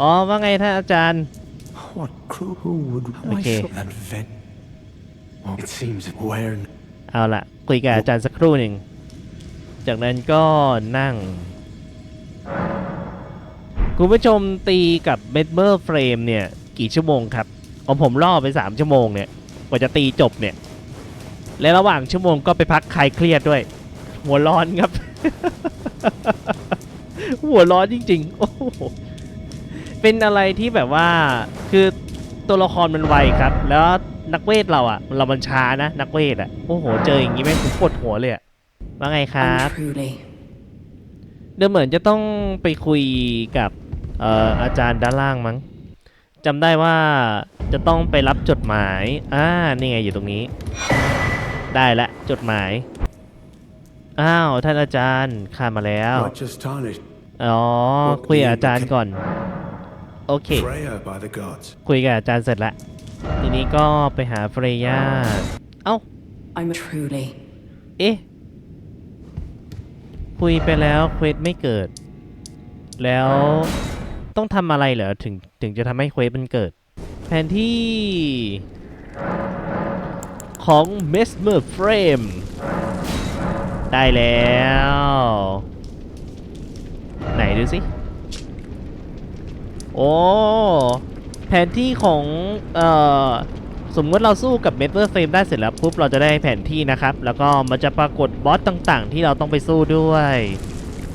อ๋อ ว่าไงท่านอาจารย์ What crew who would Okay. wish that event? It seems where เอาละคุยกับอาจารย์สักครู่หนึ่ง จากนั้นก็นั่ง คุณผู้ชมตีกับเบดเบอร์เฟรมเนี่ย กี่ชั่วโมงครับของผมล่อไป 3 ชั่วโมงเนี่ย กว่าจะตีจบเนี่ย และระหว่างชั่วโมงก็ไปพักคลายเครียดด้วย หัวร้อนครับ หัวร้อนจริงๆ โอ้โห เป็นอะไรที่แบบว่าคือตัวละครมันไวครับ แล้วนักเวทเราอะเรามันช้านะ นักเวทอะโอ้โหเจออย่างนี้แม่งผมปวดหัวเลยอะว่าไงครับ Unruly. เดี๋ยวเหมือนจะต้องไปคุยกับเอ่ออาจารย์ด้านล่างมั้งจำได้ว่าจะต้องไปรับจดหมายอ่านี่ไงอยู่ตรงนี้ ได้ละจดหมายอ้าวท่านอาจารย์ข้ามาแล้ว not just tarnished อ๋อคุยกับอาจารย์ก่อน โอเค Freya by the gods. คุยกับอาจารย์เสร็จแล้วทีนี้ก็ไปหาเฟรย่า เอ้า I'm truly. เอ๊ะ คุยไปแล้วเควสไม่เกิด แล้วต้องทำอะไรเหรอ ถึงถึงจะทำให้เควสมันเกิด แผนที่ ของ Mesmer Frame ได้แล้ว ไหนดูสิ โอ้ แผนที่ของเอ่อสมมติเราสู้กับเมเ e อร์เฟรมได้เสร็จแล้วปุ๊บเราจะได้แผนที่นะครับ แล้วก็มันจะปรากฏบอสต่างๆ ที่เราต้องไปสู้ด้วย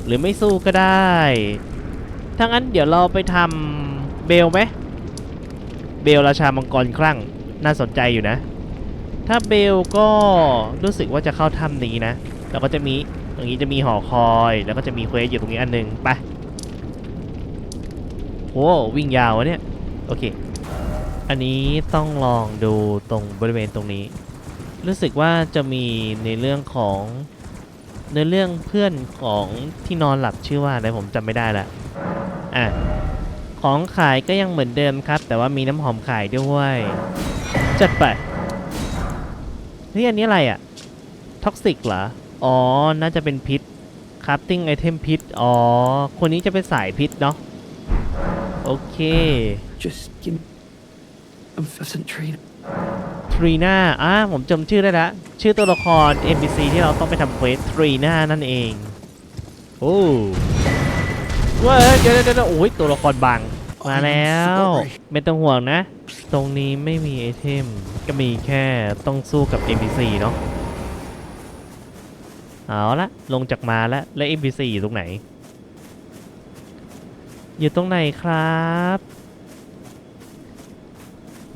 หรือไม่สู้ก็ได้ถ้างั้นเดี๋ยวเราไปทำเบลไหมเบลราชามังกรคลั่งน่าสนใจอยู่นะ ถ้าเบลก็รู้สึกว่าจะเข้าถ้ำนี้นะ แล้วก็จะมีตรงนี้จะมีหอคอย แล้วก็จะมีเควสอยู่ตรงนี้อันหนึงไป โอ้วิ่งยาววะเนี่ย โอเค อันนี้ต้องลองดูตรงบริเวณตรงนี้ รู้สึกว่าจะมีในเรื่องของในเรื่องเพื่อนของที่นอนหลับชื่อว่าอะไรผมจำไม่ได้ละอะของขายก็ยังเหมือนเดิมครับ แต่ว่ามีน้ำหอมขายด้วยจัดไปเฮ้ยอันนี้อะไรอะท็อกซิกเหรอ อ๋อ น่าจะเป็นพิษคราฟติ้งไอเทมพิษ อ๋อ คนนี้จะเป็นสายพิษเนาะ โอเค Just give me a pheasant tree. ทรีน่าอ่าผมจำชื่อได้ละชื่อตัวละคร NPC ที่เราต้องไปทำเควสทรีน่านั่นเอง โอ้เว้ยเดี๋ยวเดี๋ยวเดี๋ยวโอ้ยตัวละครบางมาแล้ว ไม่ต้องห่วงนะ ตรงนี้ไม่มีไอเทม ก็มีแค่ต้องสู้กับ NPC เนาะเอาละลงจากมาแล้ว และ NPC อยู่ตรงไหน อยู่ตรงไหนครับ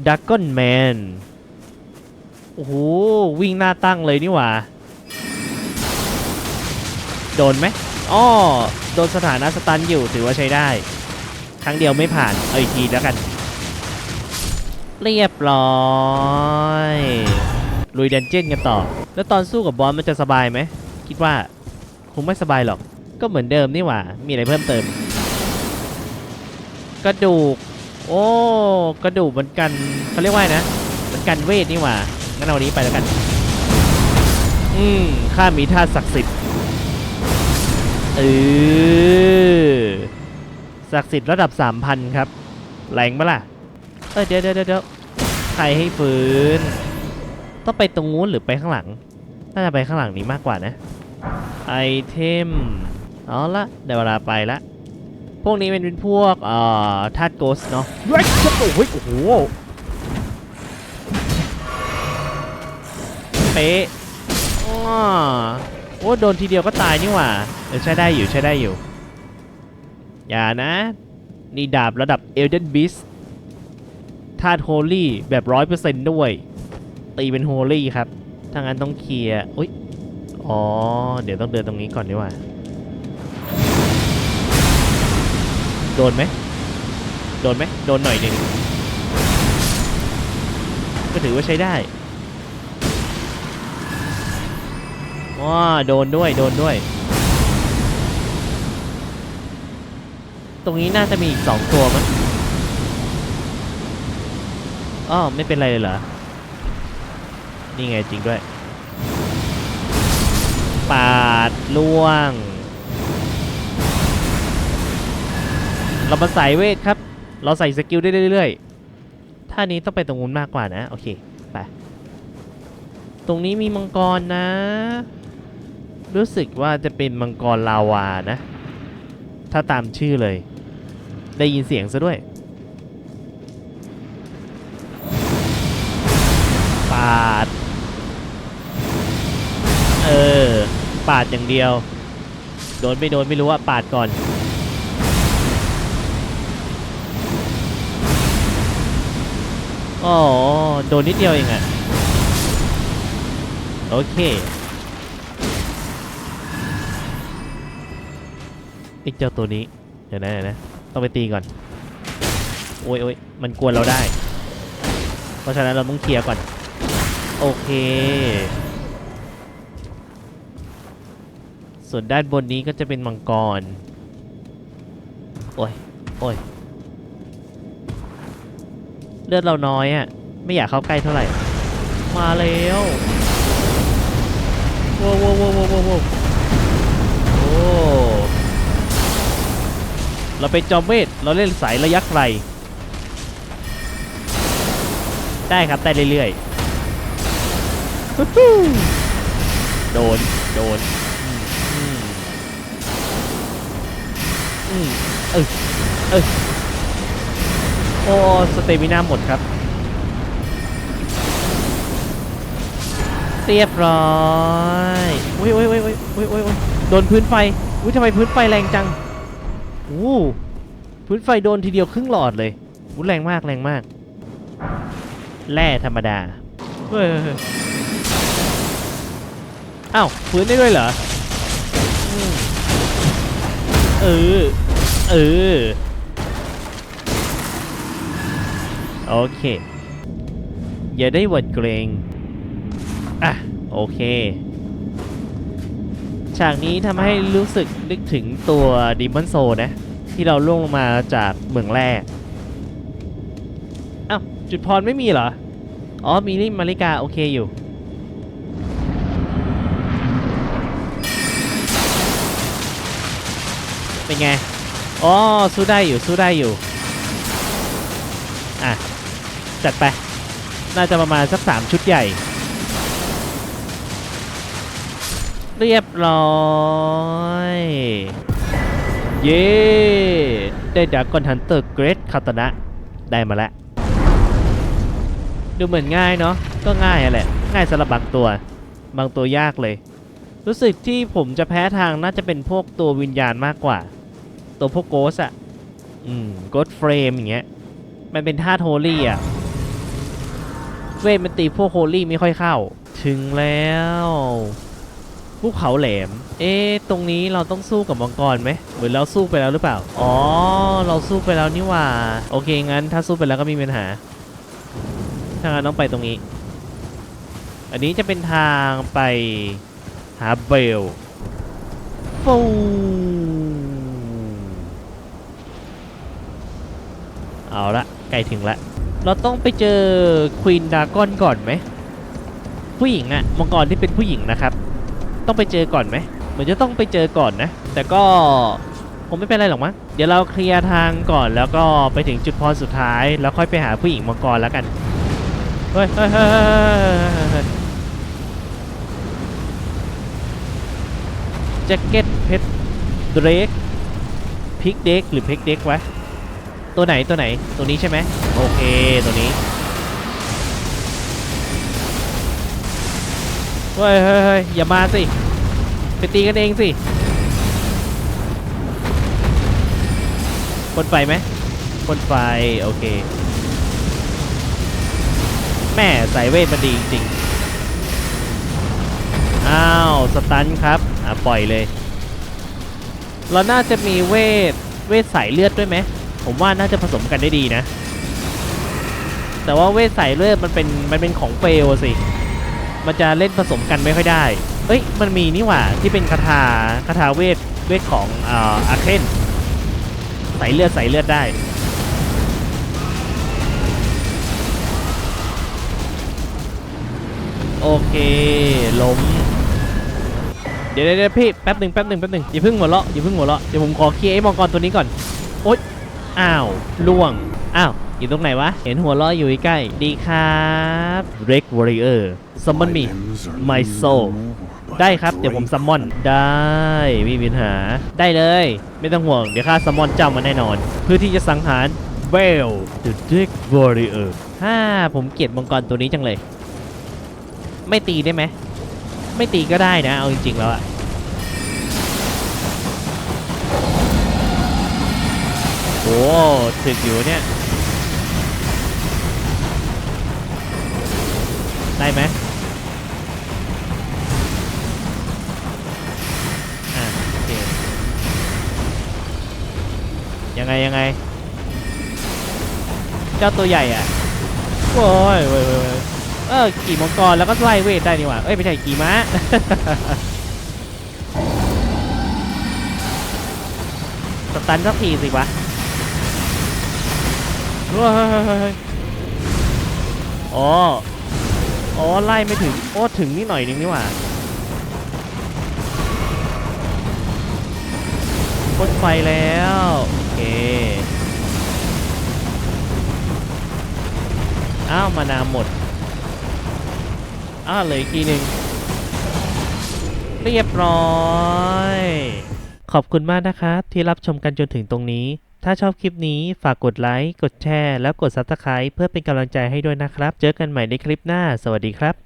ดักกอนแมน โอ้โห วิ่งหน้าตั้งเลยนี่หว่า โดนไหมอ้อโดนสถานะสตันอยู่ถือว่าใช้ได้ ครั้งเดียวไม่ผ่านเอาอีกทีแล้วกัน เรียบร้อยลุยดันเจี้ยนกันต่อ แล้วตอนสู้กับบอสมันจะสบายไหม คิดว่า คงไม่สบายหรอก ก็เหมือนเดิมนี่หว่า มีอะไรเพิ่มเติม กระดูก โอ้กระดูกเหมันกันเขาเรียกว่าไงนะมันกันเวทนี่หว่างั้นเอานี้ไปแล้วกัน อืมข้ามีท่าศักดิ์สิทธิ์เออศักดิ์สิทธิ์ระดับ3,000ครับแรงปะล่ะเออเดี๋ยวเดี๋ยวเดี๋ยวใครให้ฝืนต้องไปตรงนู้นหรือไปข้างหลังน่าจะไปข้างหลังนี้มากกว่านะไอเทมเอาละได้เวลาไปละ พวกนี้มันเป็นพวกเอ่อธาตุโกสเนาะเฮ้ยโอ้โหโอ้โหเป๊ะโอ้โดนทีเดียวก็ตายนี่หว่าเออใช้ได้อยู่ใช้ได้อยู่ อย่านะ นี่ดาบระดับเอลเดนบิสธาตุโฮลี่แบบร้อยเปอร์เซนต์ด้วย ตีเป็นโฮลี่ครับถ้างั้นต้องเคลียร์อุ้ยอ๋อ เดี๋ยวต้องเดินตรงนี้ก่อนดีกว่า โดนไหมโดนไหมโดนหน่อยหนึ่งก็ถือว่าใช้ได้ว้าโดนด้วยโดนด้วย ตรงนี้น่าจะมีอีกสองตัวมั้งอ้อไม่เป็นไรเลยเหรอ นี่ไงจริงด้วย ปาดล่วง เรามาใส่เวทครับ เราใส่สกิลได้เรื่อยๆท่านี้ต้องไปตรงนู้นมากกว่านะ โอเค ไป ตรงนี้มีมังกรนะ รู้สึกว่าจะเป็นมังกรลาวานะ ถ้าตามชื่อเลย ได้ยินเสียงซะด้วยปาด เออ ปาดอย่างเดียว โดนไม่โดนไม่รู้ว่าปาดก่อน อ๋อ โดนนิดเดียวเองอะโอเคไอ้เจ้าตัวนี้ เดี๋ยวนะเดี๋ยวนะ ต้องไปตีก่อน โอ้ยโอ้ยมันกวนเราได้ เพราะฉะนั้นเราต้องเคลียร์ก่อน โอเค ส่วนด้านบนนี้ก็จะเป็นมังกร โอ้ย โอ้ย เลือดเราน้อยอะ่ะ ไม่อยากเข้าใกล้เท่าไหร่ มาแล้วโว้วโว้วโว้วโว้วโว้วโว้วโอ้เราเป็นจอมเวทเราเล่นสายระยะไกล ได้ครับได้เรื่อยๆ โดน โดนอืมอืมเออเออ โอ้สเตมิน่าหมดครับ เรียบร้อยอุ้ยอุ้ยอุ้ยอุ้ยอุ้ยอุ้ยโดนพื้นไฟอุ้ยทำไมพื้นไฟแรงจังอู้พื้นไฟโดนทีเดียวครึ่งหลอดเลยอู้ยแรงมากแรงมาก แร่ธรรมดาเฮ้ยเอ้าวพื้นได้ด้วยเหรอ เออ เออ โอเค อย่าได้หวัดเกรงอะโอเค ฉากนี้ทำให้รู้สึกนึกถึงตัวดิมอนโซนะ ที่เราล่วงลงมาจากเมืองแรกอ้าวจุดพรไม่มีเหรอ อ๋อ มีนี่มาริกา โอเคอยู่เป็นไง อ๋อ สู้ได้อยู่ สู้ได้อยู่ จัดไป น่าจะประมาณสักสามชุดใหญ่ เรียบร้อย เย้ได้ดากอนฮันเตอร์เกรดคาตนะ ได้มาแล้ว ดูเหมือนง่ายเนาะก็ง่ายอะแหละ ง่ายสำหรับบางตัว บางตัวยากเลย รู้สึกที่ผมจะแพ้ทางน่าจะเป็นพวกตัววิญญาณมากกว่า ตัวพวกโกสอะอืมโกสเฟรมอย่างเงี้ยมันเป็นท่าโฮลี่อะ เวทมันตีพวกโฮลี่ไม่ค่อยเข้า ถึงแล้วภูเขาแหลม เอ๊ะ ตรงนี้เราต้องสู้กับมังกรไหมเหมือนเราสู้ไปแล้วหรือเปล่า อ๋อ เราสู้ไปแล้วนี่หว่า โอเค งั้นถ้าสู้ไปแล้วก็ไมมีปัญหา ถ้างั้นต้องไปตรงนี้ อันนี้จะเป็นทางไปหาเบลฟูเอาละใกล้ถึงละ เราต้องไปเจอควีนดากอนก่อนไหมผู้หญิงอะมังกรที่เป็นผู้หญิงนะครับ ต้องไปเจอก่อนไหมเหมือนจะต้องไปเจอก่อนนะ แต่ก็คงไม่เป็นไรหรอกมั้งเดี๋ยวเราเคลียร์ทางก่อนแล้วก็ไปถึงจุดพรสุดท้าย แล้วค่อยไปหาผู้หญิงมังกรแล้วกันเฮ้ยเฮ้ยเฮ้ยเฮ้ยเฮ้ยแจ็คเก็ตเพชรเดรกพิกเด็กหรือเพกเด็กวะ ตัวไหนตัวไหนตัวนี้ใช่ไหมโอเคตัวนี้เฮ้ยเฮ้ยเฮ้ยอย่ามาสิไปตีกันเองสิพ่นไฟไหมพ่นไฟโอเค แม่สายเวทมันดีจริงอ้าวสตันครับอะปล่อยเลยเราน่าจะมีเวทเวทสายเลือดด้วยไหม ผมว่าน่าจะผสมกันได้ดีนะ แต่ว่าเวทสายเลือดมันเป็นมันเป็นของเฟลสิ มันจะเล่นผสมกันไม่ค่อยได้ เอ้ยมันมีนี่หว่าที่เป็นคาถาคาถาเวทเวทของอ่าอาเคนใส่เลือดใส่เลือดได้โอเคล้มเดี๋ยวเดี๋ยวเดี๋ยวพี่แป๊บหนึ่งแป๊บหนึ่งแป๊บหนึ่งอย่าเพิ่งหัวเราะอย่าเพิ่งหัวเราะเดี๋ยวผมขอเคลียร์ไอ้มังกรตัวนี้ก่อน โอ๊ย อ้าวล่วง อ้าว อยู่ตรงไหนวะ เห็นหัวล้ออยู่ใกล้ ดีครับ Red Warrior Summon me My soul ได้ครับ เดี๋ยวผมซัมมอนได้ไม่มีปัญหา ได้เลย ไม่ต้องห่วง เดี๋ยวข้าซัมมอนเจ้ามาแน่นอน เพื่อที่จะสังหารเบล The Red Warrior ฮ่าผมเกลียดมังกรตัวนี้จังเลย ไม่ตีได้ไหม ไม่ตีก็ได้นะ เอาจริงๆแล้วอะ อ้ถึกอยู่เนี่ยได้ไหมอะโอเคยังไงยังไง เจ้าตัวใหญ่อะโอ้ยโว้ยโว้ยโว้ยเออขี่มังกรแล้วก็ไล่เวทได้นี่หว่าเอ้ยไม่ใช่ขี่ม้าสตันสักทีสิวะ เฮ้ยเฮ้ยเฮ้ยเฮ้ยอ๋อ อ๋อ ไล่ไม่ถึง โอ้ถึงนี่หน่อยนึงนี่หว่าพ่นไฟแล้ว โอเค อ้าว มานาหมด อ้าวเหลืออีกทีหนึ่งเรียบร้อย ขอบคุณมากนะครับที่รับชมกันจนถึงตรงนี้ ถ้าชอบคลิปนี้ฝากกดไลค์ กดแชร์ แล้วกด Subscribe เพื่อเป็นกำลังใจให้ด้วยนะครับ เจอกันใหม่ในคลิปหน้า สวัสดีครับ